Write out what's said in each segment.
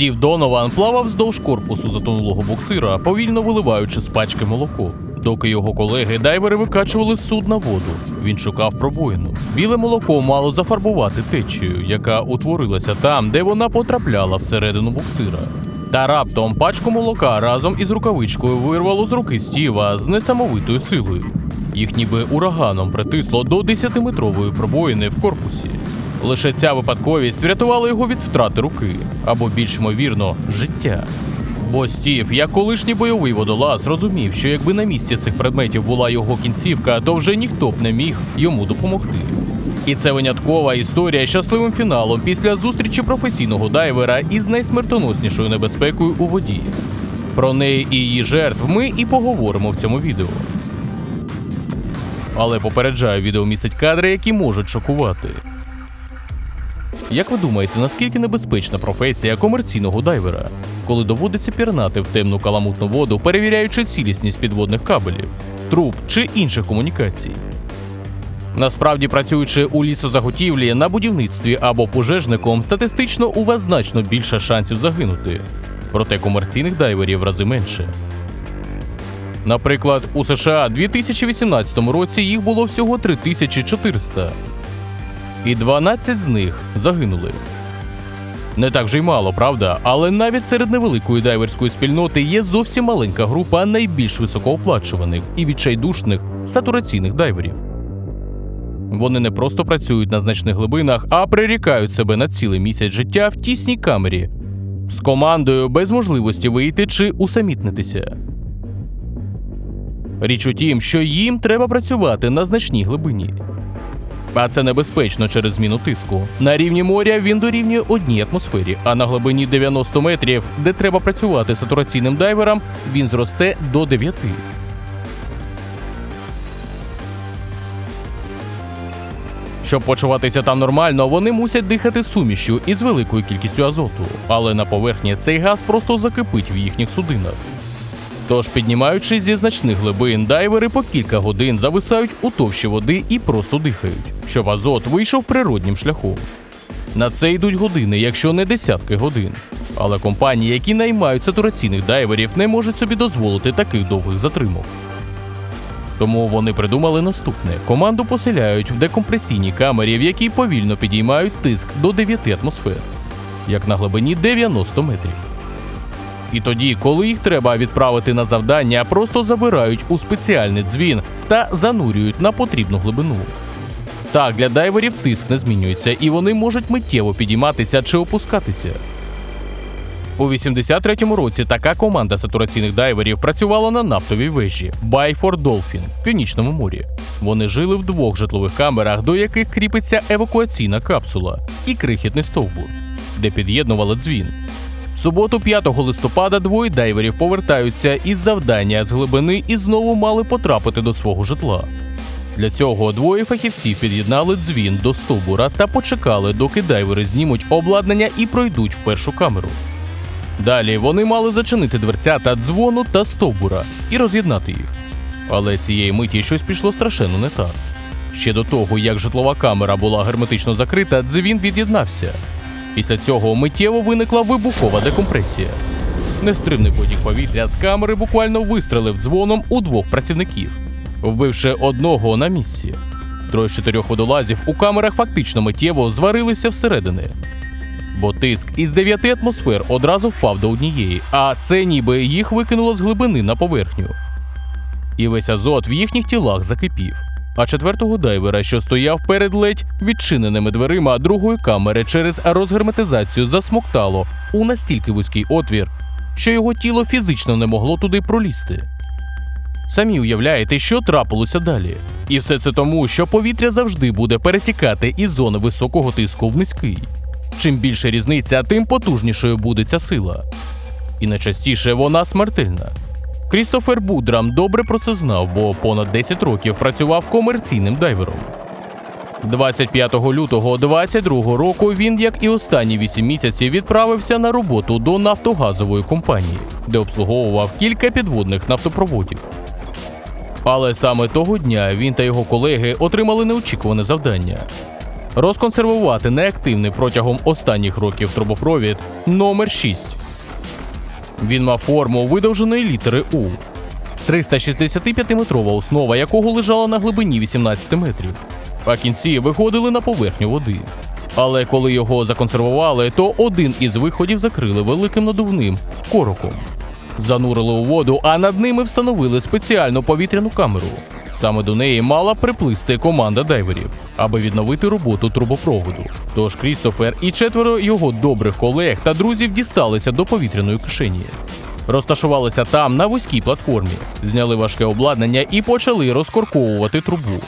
Стів Донован плавав вздовж корпусу затонулого буксира, повільно виливаючи з пачки молоко. Доки його колеги дайвери викачували з судна воду. Він шукав пробоїну. Біле молоко мало зафарбувати течію, яка утворилася там, де вона потрапляла всередину буксира. Та раптом пачку молока разом із рукавичкою вирвало з руки Стіва з несамовитою силою. Їх ніби ураганом притисло до 10-метрової пробоїни в корпусі. Лише ця випадковість врятувала його від втрати руки, або більш ймовірно, життя. Бо Стів, як колишній бойовий водолаз, розумів, що якби на місці цих предметів була його кінцівка, то вже ніхто б не міг йому допомогти. І це виняткова історія щасливим фіналом після зустрічі професійного дайвера із найсмертоноснішою небезпекою у воді. Про неї і її жертв ми і поговоримо в цьому відео. Але попереджаю, відео містить кадри, які можуть шокувати. Як ви думаєте, наскільки небезпечна професія комерційного дайвера, коли доводиться пірнати в темну каламутну воду, перевіряючи цілісність підводних кабелів, труб чи інших комунікацій? Насправді, працюючи у лісозаготівлі на будівництві або пожежником, статистично у вас значно більше шансів загинути. Проте комерційних дайверів в рази менше. Наприклад, у США у 2018 році їх було всього 3400 і 12 з них загинули. Не так вже й мало, правда, але навіть серед невеликої дайверської спільноти є зовсім маленька група найбільш високооплачуваних і відчайдушних сатураційних дайверів. Вони не просто працюють на значних глибинах, а прирікають себе на цілий місяць життя в тісній камері з командою без можливості вийти чи усамітнитися. Річ у тім, що їм треба працювати на значній глибині. А це небезпечно через зміну тиску. На рівні моря він дорівнює одній атмосфері, а на глибині 90 метрів, де треба працювати сатураційним дайвером, він зросте до 9. Щоб почуватися там нормально, вони мусять дихати сумішю із великою кількістю азоту, але на поверхні цей газ просто закипить в їхніх судинах. Тож, піднімаючись зі значних глибин, дайвери по кілька годин зависають у товщі води і просто дихають, щоб азот вийшов природнім шляхом. На це йдуть години, якщо не десятки годин. Але компанії, які наймають сатураційних дайверів, не можуть собі дозволити таких довгих затримок. Тому вони придумали наступне: команду поселяють в декомпресійній камері, в якій повільно підіймають тиск до 9 атмосфер, як на глибині 90 метрів. І тоді, коли їх треба відправити на завдання, просто забирають у спеціальний дзвін та занурюють на потрібну глибину. Так, для дайверів тиск не змінюється, і вони можуть миттєво підійматися чи опускатися. У 83-му році така команда сатураційних дайверів працювала на нафтовій вежі Байфорд Долфін в північному морі. Вони жили в двох житлових камерах, до яких кріпиться евакуаційна капсула і крихітний стовбур, де під'єднували дзвін. В суботу, 5 листопада, двоє дайверів повертаються із завдання з глибини і знову мали потрапити до свого житла. Для цього двоє фахівців під'єднали дзвін до стовбура та почекали, доки дайвери знімуть обладнання і пройдуть в першу камеру. Далі вони мали зачинити дверцята дзвону та стовбура і роз'єднати їх. Але цієї миті щось пішло страшенно не так. Ще до того, як житлова камера була герметично закрита, дзвін від'єднався. Після цього миттєво виникла вибухова декомпресія. Нестримний потік повітря з камери буквально вистрелив дзвоном у двох працівників, вбивши одного на місці. Троє з чотирьох водолазів у камерах фактично миттєво зварилися всередини. Бо тиск із 9 атмосфер одразу впав до однієї, а це ніби їх викинуло з глибини на поверхню. І весь азот в їхніх тілах закипів. А четвертого дайвера, що стояв перед ледь відчиненими дверима другої камери через розгерметизацію, засмоктало у настільки вузький отвір, що його тіло фізично не могло туди пролізти. Самі уявляєте, що трапилося далі. І все це тому, що повітря завжди буде перетікати із зони високого тиску в низький. Чим більше різниця, тим потужнішою буде ця сила. І найчастіше вона смертельна. Крістофер Будрам добре про це знав, бо понад 10 років працював комерційним дайвером. 25 лютого 22 року він, як і останні 8 місяців, відправився на роботу до нафтогазової компанії, де обслуговував кілька підводних нафтопроводів. Але саме того дня він та його колеги отримали неочікуване завдання. розконсервувати неактивний протягом останніх років трубопровід номер 6 Він мав форму видовженої літери У. 365-метрова основа якого лежала на глибині 18 метрів, а кінці виходили на поверхню води. Але коли його законсервували, то один із виходів закрили великим надувним короком. Занурили у воду, а над ними встановили спеціальну повітряну камеру. Саме до неї мала приплисти команда дайверів, аби відновити роботу трубопроводу. Тож Крістофер і четверо його добрих колег та друзів дісталися до повітряної кишені. Розташувалися там на вузькій платформі, зняли важке обладнання і почали розкорковувати трубу.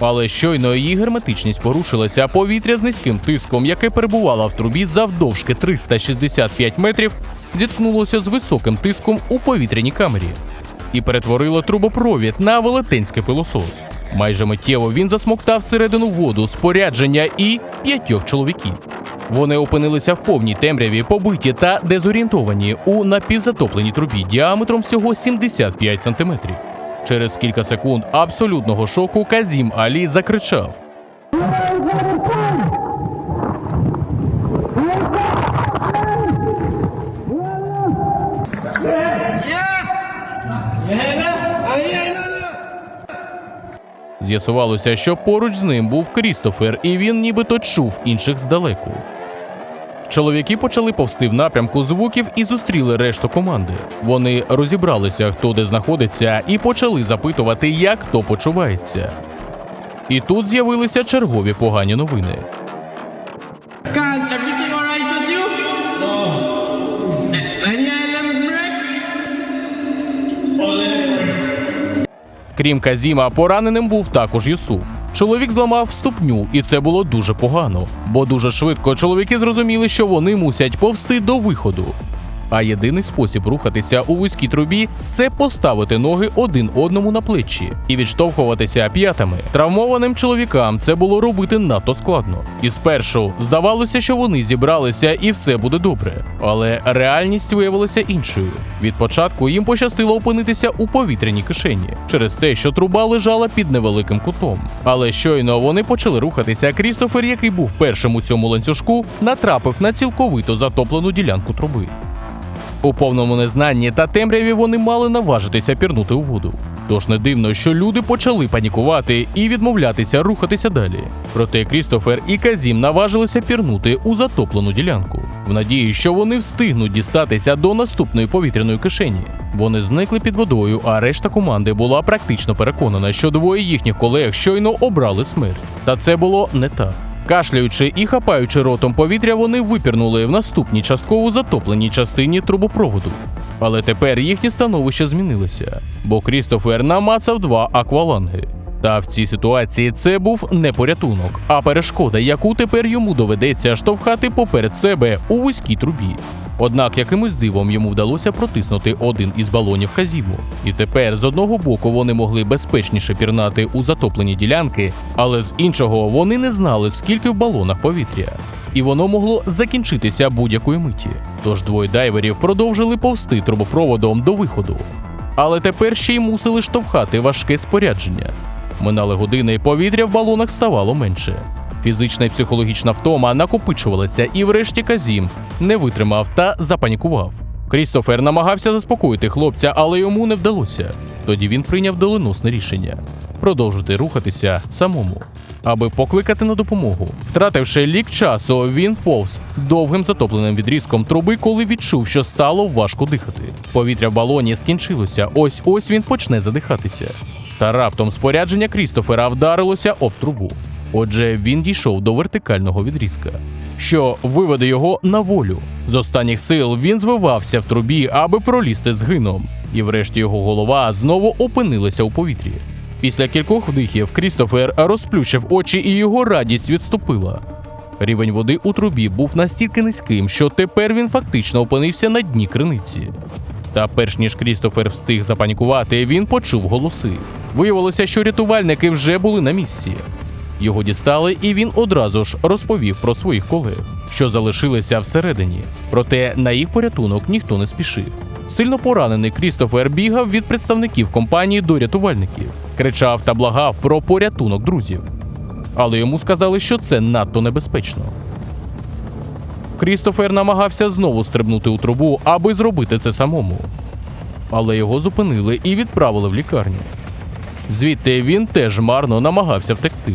Але щойно її герметичність порушилася, повітря з низьким тиском, яке перебувало в трубі завдовжки 365 метрів, зіткнулося з високим тиском у повітряній камері і перетворило трубопровід на велетенський пилосос. Майже миттєво він засмоктав всередину воду спорядження і п'ятьох чоловіків. Вони опинилися в повній темряві, побиті та дезорієнтовані у напівзатопленій трубі діаметром всього 75 сантиметрів. Через кілька секунд абсолютного шоку Казім Алі закричав: З'ясувалося, що поруч з ним був Крістофер, і він нібито чув інших здалеку. Чоловіки почали повсти в напрямку звуків і зустріли решту команди. Вони розібралися, хто де знаходиться, і почали запитувати, як хто почувається. І тут з'явилися чергові погані новини. Крім Казіма, пораненим був також Юсуф. Чоловік зламав ступню, і це було дуже погано, бо дуже швидко чоловіки зрозуміли, що вони мусять повсти до виходу. А єдиний спосіб рухатися у вузькій трубі це поставити ноги один одному на плечі і відштовхуватися п'ятами. Травмованим чоловікам це було робити надто складно. І спершу здавалося, що вони зібралися і все буде добре. Але реальність виявилася іншою. Від початку їм пощастило опинитися у повітряній кишені через те, що труба лежала під невеликим кутом. Але щойно вони почали рухатися. Крістофер, який був першим у цьому ланцюжку, натрапив на цілковито затоплену ділянку труби. У повному незнанні та темряві вони мали наважитися пірнути у воду. Тож не дивно, що люди почали панікувати і відмовлятися рухатися далі. Проте Крістофер і Казім наважилися пірнути у затоплену ділянку, в надії, що вони встигнуть дістатися до наступної повітряної кишені. Вони зникли під водою, а решта команди була практично переконана, що двоє їхніх колег щойно обрали смерть. Та це було не так. Кашляючи і хапаючи ротом повітря, вони випірнули в наступній частково затопленій частині трубопроводу. Але тепер їхнє становище змінилося, бо Крістофер намацав два акваланги. Та в цій ситуації це був не порятунок, а перешкода, яку тепер йому доведеться штовхати поперед себе у вузькій трубі. Однак якимось дивом йому вдалося протиснути один із балонів Казіму. І тепер з одного боку вони могли безпечніше пірнати у затоплені ділянки, але з іншого вони не знали, скільки в балонах повітря. І воно могло закінчитися будь-якої миті. Тож двоє дайверів продовжили повсти трубопроводом до виходу. Але тепер ще й мусили штовхати важке спорядження. Минали години, повітря в балонах ставало менше. Фізична і психологічна втома накопичувалася, і врешті Казім не витримав та запанікував. Крістофер намагався заспокоїти хлопця, але йому не вдалося. Тоді він прийняв доленосне рішення продовжити рухатися самому, аби покликати на допомогу. Втративши лік часу, він повз довгим затопленим відрізком труби, коли відчув, що стало важко дихати. Повітря в балоні скінчилося. Ось ось він почне задихатися. Та раптом спорядження Крістофера вдарилося об трубу. Отже, він дійшов до вертикального відрізка, що виведе його на волю. З останніх сил він звивався в трубі, аби пролізти згином, і врешті його голова знову опинилася у повітрі. Після кількох вдихів Крістофер розплющив очі, і його радість відступила. Рівень води у трубі був настільки низьким, що тепер він фактично опинився на дні криниці. Та перш ніж Крістофер встиг запанікувати, він почув голоси. Виявилося, що рятувальники вже були на місці. Його дістали, і він одразу ж розповів про своїх колег, що залишилися всередині. Проте на їх порятунок ніхто не спішив. Сильно поранений Крістофер бігав від представників компанії до рятувальників, кричав та благав про порятунок друзів. але йому сказали, що це надто небезпечно. Крістофер намагався знову стрибнути у трубу, аби зробити це самому. Але його зупинили і відправили в лікарню. Звідти він теж марно намагався втекти.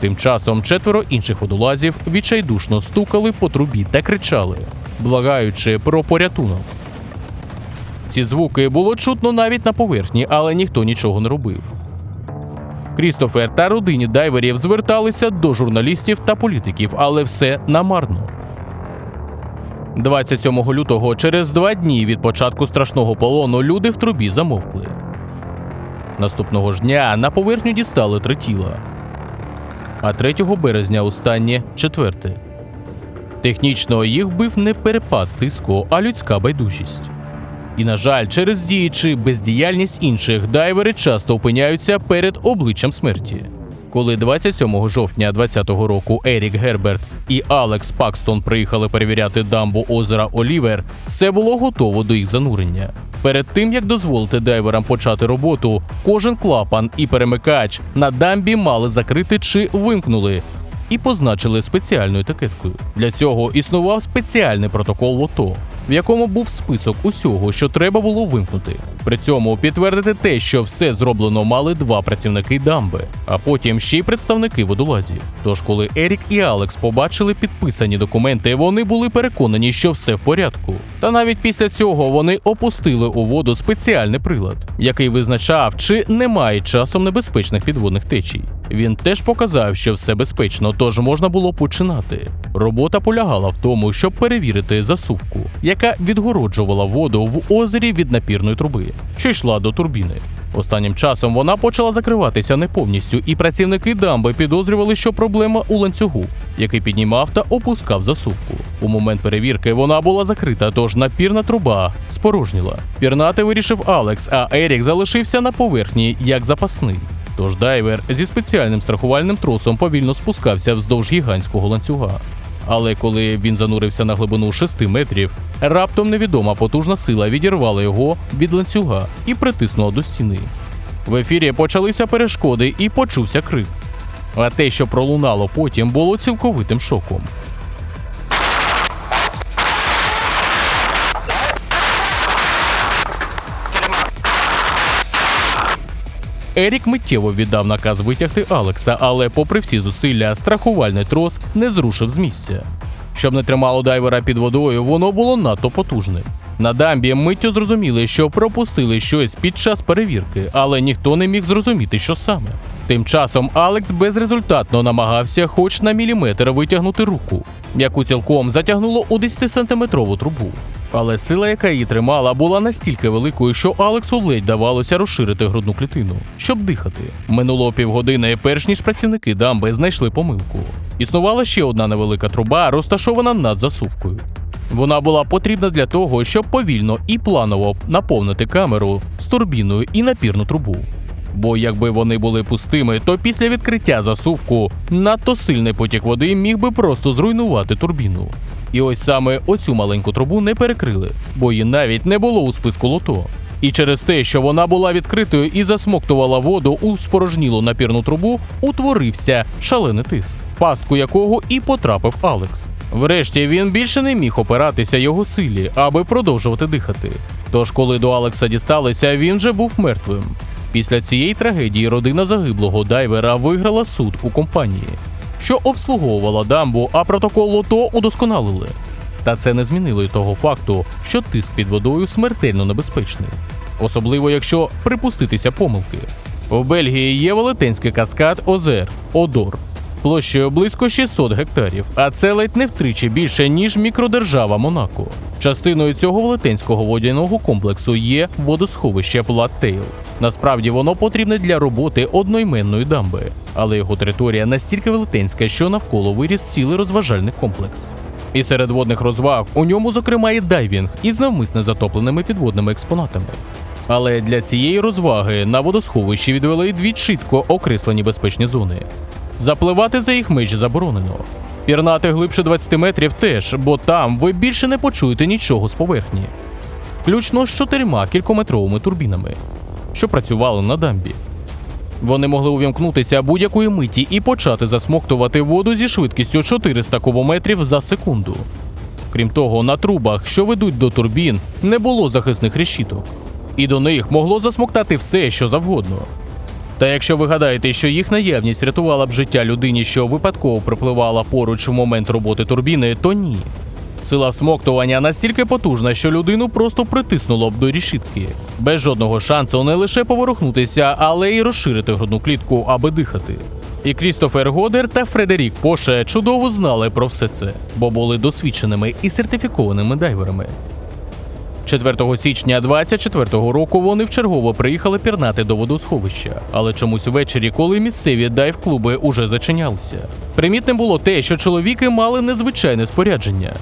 Тим часом четверо інших водолазів відчайдушно стукали по трубі та кричали, благаючи про порятунок. Ці звуки було чутно навіть на поверхні, але ніхто нічого не робив. Крістофер та родині дайверів зверталися до журналістів та політиків, але все намарно. 27 лютого, через два дні від початку страшного полону, люди в трубі замовкли. Наступного ж дня на поверхню дістали три тіла, а 3 березня останнє четверте. Технічно їх вбив не перепад тиску, а людська байдужість. І, на жаль, через дії чи бездіяльність інших дайвери часто опиняються перед обличчям смерті. Коли 27 жовтня 2020 року Ерік Герберт і Алекс Пакстон приїхали перевіряти дамбу озера Олівер, все було готово до їх занурення. Перед тим як дозволити дайверам почати роботу, кожен клапан і перемикач на дамбі мали закрити чи вимкнули, і позначили спеціальною етикеткою. Для цього існував спеціальний протокол лото, в якому був список усього, що треба було вимкнути. При цьому підтвердити те, що все зроблено мали два працівники дамби, а потім ще й представники водолазів. Тож, коли Ерік і Алекс побачили підписані документи, вони були переконані, що все в порядку. Та навіть після цього вони опустили у воду спеціальний прилад, який визначав, чи немає часом небезпечних підводних течій. Він теж показав, що все безпечно, тож можна було починати. Робота полягала в тому, щоб перевірити засувку, яка відгороджувала воду в озері від напірної труби, що йшла до турбіни. Останнім часом вона почала закриватися не повністю, і працівники дамби підозрювали, що проблема у ланцюгу, який піднімав та опускав засувку. У момент перевірки вона була закрита, тож напірна труба спорожніла. Пірнати вирішив Алекс, а Ерік залишився на поверхні як запасний. Тож дайвер зі спеціальним страхувальним тросом повільно спускався вздовж гігантського ланцюга. Але коли він занурився на глибину 6 метрів, раптом невідома потужна сила відірвала його від ланцюга і притиснула до стіни. В ефірі почалися перешкоди і почувся крик. А те, що пролунало потім, було цілковитим шоком. Ерік миттєво віддав наказ витягти Алекса, але, попри всі зусилля, страхувальний трос не зрушив з місця. Щоб не тримало дайвера під водою, воно було надто потужне. На дамбі миттю зрозуміли, що пропустили щось під час перевірки, але ніхто не міг зрозуміти, що саме. Тим часом Алекс безрезультатно намагався хоч на міліметр витягнути руку, яку цілком затягнуло у 10-сантиметрову трубу. Але сила, яка її тримала, була настільки великою, що Алексу ледь давалося розширити грудну клітину, щоб дихати. Минуло півгодини, перш ніж працівники дамби знайшли помилку. Існувала ще одна невелика труба, розташована над засувкою. Вона була потрібна для того, щоб повільно і планово наповнити камеру з турбіною і напірну трубу. Бо якби вони були пустими, то після відкриття засувку надто сильний потік води міг би просто зруйнувати турбіну. І ось саме оцю маленьку трубу не перекрили, бо її навіть не було у списку лото. І через те, що вона була відкритою і засмоктувала воду у спорожнілу напірну трубу, утворився шалений тиск, пастку якого і потрапив Алекс. Врешті він більше не міг опиратися його силі, аби продовжувати дихати. Тож, коли до Алекса дісталися, він же був мертвим. Після цієї трагедії родина загиблого дайвера виграла суд у компанії, що обслуговувала дамбу, а протокол лото удосконалили. Та це не змінило й того факту, що тиск під водою смертельно небезпечний, особливо якщо припуститися помилки. В Бельгії є велетенський каскад озер Одор площею близько 600 гектарів, а це ледь не втричі більше ніж мікродержава Монако. Частиною цього велетенського водяного комплексу є водосховище Платтейл. Насправді воно потрібне для роботи одноіменної дамби, але його територія настільки велетенська, що навколо виріс цілий розважальний комплекс. І серед водних розваг у ньому, зокрема, є дайвінг із навмисно затопленими підводними експонатами. Але для цієї розваги на водосховищі відвели дві чітко окреслені безпечні зони. Запливати за їх межі заборонено. Пірнати глибше 20 метрів теж, бо там ви більше не почуєте нічого з поверхні, включно з чотирма кількометровими турбінами, що працювали на дамбі. Вони могли увімкнутися будь-якої миті і почати засмоктувати воду зі швидкістю 400 кубометрів за секунду. Крім того, на трубах, що ведуть до турбін, не було захисних решіток, і до них могло засмоктати все, що завгодно. Та якщо ви гадаєте, що їх наявність рятувала б життя людині, що випадково припливала поруч в момент роботи турбіни, то ні. Сила всмоктування настільки потужна, що людину просто притиснуло б до рішітки, без жодного шансу не лише поворухнутися, але й розширити грудну клітку, аби дихати. І Крістофер Годер та Фредерік Поше чудово знали про все це, бо були досвідченими і сертифікованими дайверами. 4 січня 24-го року вони вчергово приїхали пірнати до водосховища, але чомусь ввечері, коли місцеві дайв-клуби уже зачинялися. Примітним було те, що чоловіки мали незвичайне спорядження,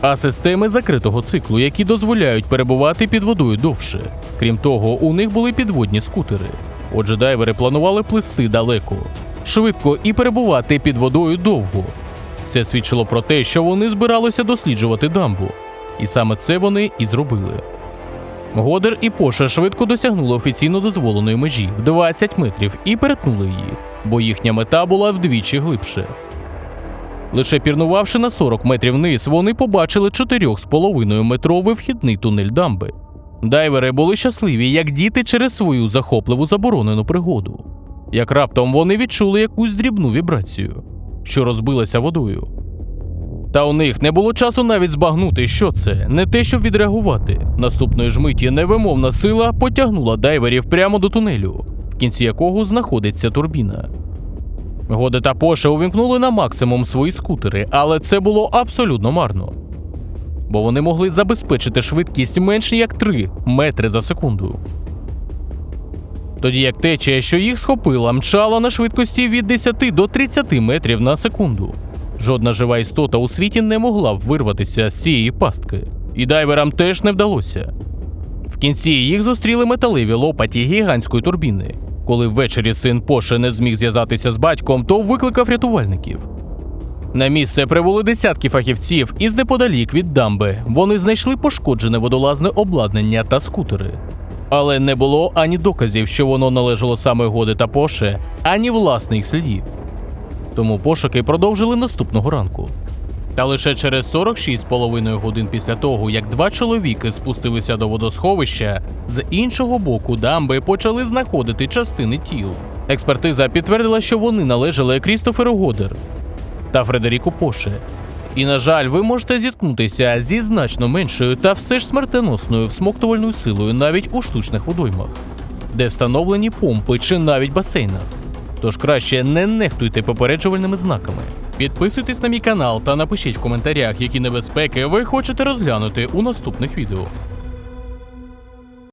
а системи закритого циклу, які дозволяють перебувати під водою довше. Крім того, у них були підводні скутери. Отже, дайвери планували плисти далеко, швидко і перебувати під водою довго. Це свідчило про те, що вони збиралися досліджувати дамбу. І саме це вони і зробили. Годер і Поша швидко досягнули офіційно дозволеної межі в 20 метрів і перетнули її, бо їхня мета була вдвічі глибше. Лише пірнувавши на 40 метрів вниз, вони побачили 4,5 метровий вхідний тунель дамби. Дайвери були щасливі, як діти через свою захопливу заборонену пригоду. Як раптом вони відчули якусь дрібну вібрацію, що розбилася водою. Та у них не було часу навіть збагнути, що це, не те, щоб відреагувати. Наступної ж миті невимовна сила потягнула дайверів прямо до тунелю, в кінці якого знаходиться турбіна. Годе та Поше увімкнули на максимум свої скутери, але це було абсолютно марно. Бо вони могли забезпечити швидкість менш як 3 метри за секунду. Тоді як течія, що їх схопила, мчала на швидкості від 10 до 30 метрів на секунду. Жодна жива істота у світі не могла б вирватися з цієї пастки, і дайверам теж не вдалося. В кінці їх зустріли металеві лопаті гігантської турбіни. Коли ввечері син Поше не зміг зв'язатися з батьком, то викликав рятувальників. На місце прибули десятки фахівців, і з неподалік від дамби вони знайшли пошкоджене водолазне обладнання та скутери. Але не було ані доказів, що воно належало саме Годи та Поше, ані власних слідів. Тому пошуки продовжили наступного ранку. Та лише через 46,5 годин після того, як два чоловіки спустилися до водосховища, з іншого боку дамби почали знаходити частини тіл. Експертиза підтвердила, що вони належали Крістоферу Годер та Фредеріку Поше. І, на жаль, ви можете зіткнутися зі значно меншою та все ж смертоносною всмоктувальною силою навіть у штучних водоймах, де встановлені помпи чи навіть басейнах. Тож краще не нехтуйте попереджувальними знаками. Підписуйтесь на мій канал та напишіть в коментарях, які небезпеки ви хочете розглянути у наступних відео.